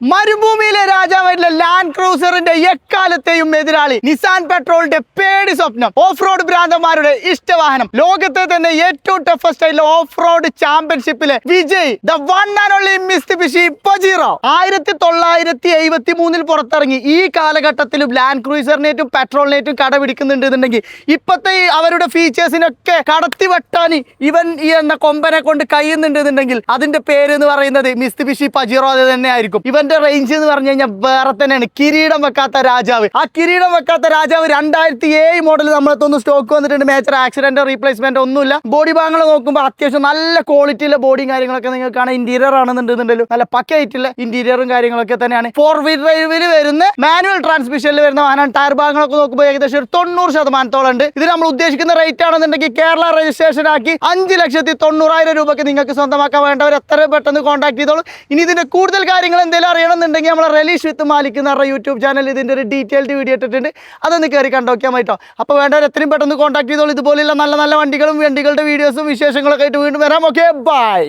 മരുഭൂമിയിലെ രാജാവായിട്ടുള്ള ലാൻഡ് ക്രൂസറിന്റെ എക്കാലത്തെയും എതിരാളി നിസാൻ പെട്രോളിന്റെ പേടി സ്വപ്നം. ഓഫ് റോഡ് ഭ്രാന്തന്മാരുടെ ഇഷ്ടവാഹനം. ലോകത്തെ തന്നെ ഏറ്റവും ടഫസ്റ്റ് ആയിട്ടുള്ള off road ചാമ്പ്യൻഷിപ്പിലെ Vijay the one and only ബിഷി Pajero ആയിരത്തി തൊള്ളായിരത്തി എഴുപത്തി മൂന്നിൽ പുറത്തിറങ്ങി. ഈ കാലഘട്ടത്തിലും ലാൻഡ് ക്രൂസറിനേറ്റും പെട്രോളിനേറ്റും കട പിടിക്കുന്നുണ്ട് എന്നുണ്ടെങ്കിൽ ഇപ്പോഴത്തെ അവരുടെ ഫീച്ചേഴ്സിനൊക്കെ കടത്തി വെട്ടാൻ ഇവൻ ഈ എന്ന കൊമ്പനെ കൊണ്ട് കഴിയുന്നുണ്ട് എന്നുണ്ടെങ്കിൽ അതിന്റെ പേര് എന്ന് പറയുന്നത് മിസ്റ്റ് ബിഷി പജീറോ അത് തന്നെ ആയിരിക്കും ഇവന്റെ റേഞ്ച് എന്ന് പറഞ്ഞു കഴിഞ്ഞാൽ വേറെ തന്നെയാണ്. കിരീടം വെക്കാത്ത രാജാവ്. ആ കിരീടം വെക്കാത്ത രാജാവ് രണ്ടായിരത്തി ഏഴ് മോഡൽ നമ്മളെത്തൊന്ന് സ്റ്റോക്ക് വന്നിട്ടുണ്ട്. മേജർ ആക്സിഡന്റ് റീപ്ലേസ്മെന്റ് ഒന്നുമില്ല. ബോഡി ഭാഗങ്ങൾ നോക്കുമ്പോൾ അത്യാവശ്യം നല്ല ക്വാളിറ്റിയിലെ ബോഡിയും കാര്യങ്ങളൊക്കെ നിങ്ങൾക്ക് കാണാം ഇന്റീരിയർ ആണെന്നുണ്ടെന്നുണ്ടല്ലോ. നല്ല പക്കയായിട്ടുള്ള ഇന്റീരിയറും കാര്യങ്ങളൊക്കെ തന്നെയാണ്. ഫോർ വീൽ ഡ്രൈവിൽ വരുന്ന മാനുവൽ ട്രാൻസ്മിഷനിൽ വരുന്ന വാഹനം ടയർ ഭാഗങ്ങളൊക്കെ നോക്കുമ്പോൾ ഏകദേശം ഒരു തൊണ്ണൂറ് ശതമാനത്തോളം ഉണ്ട്. ഇത് നമ്മൾ ഉദ്ദേശിക്കുന്ന റേറ്റ് ആണെന്നുണ്ടെങ്കിൽ കേരള രജിസ്ട്രേഷൻ ആക്കി അഞ്ച് ലക്ഷത്തി തൊണ്ണൂറായിരം രൂപയ്ക്ക് നിങ്ങൾക്ക് സ്വന്തമാക്കാൻ വേണ്ടവർ എത്ര പെട്ടെന്ന് കോൺടാക്ട് ചെയ്തോളൂ. ഇനി ഇതിന്റെ കൂടുതൽ കാര്യങ്ങൾ എന്തെങ്കിലും അറിയണമെന്നുണ്ടെങ്കിൽ നമ്മളെ റലീഷ് വിത്ത് മാലിക് എന്ന് പറഞ്ഞ യൂട്യൂബ് ചാനൽ ഇതിന്റെ ഒരു ഡീറ്റെയിൽഡ് വീഡിയോ ഇട്ടിട്ടുണ്ട്. അതൊന്ന് കയറി കണ്ടോക്കിയാൽ മതിട്ടോ അപ്പോൾ വേണ്ടവർ എത്രയും പെട്ടെന്ന് കോൺടാക്ട് ചെയ്തോളൂ. ഇതുപോലെയുള്ള നല്ല നല്ല വണ്ടികളും വണ്ടികളുടെ വീഡിയോസും വിശേഷങ്ങളൊക്കെ ആയിട്ട് വീണ്ടും വരാം. Okay bye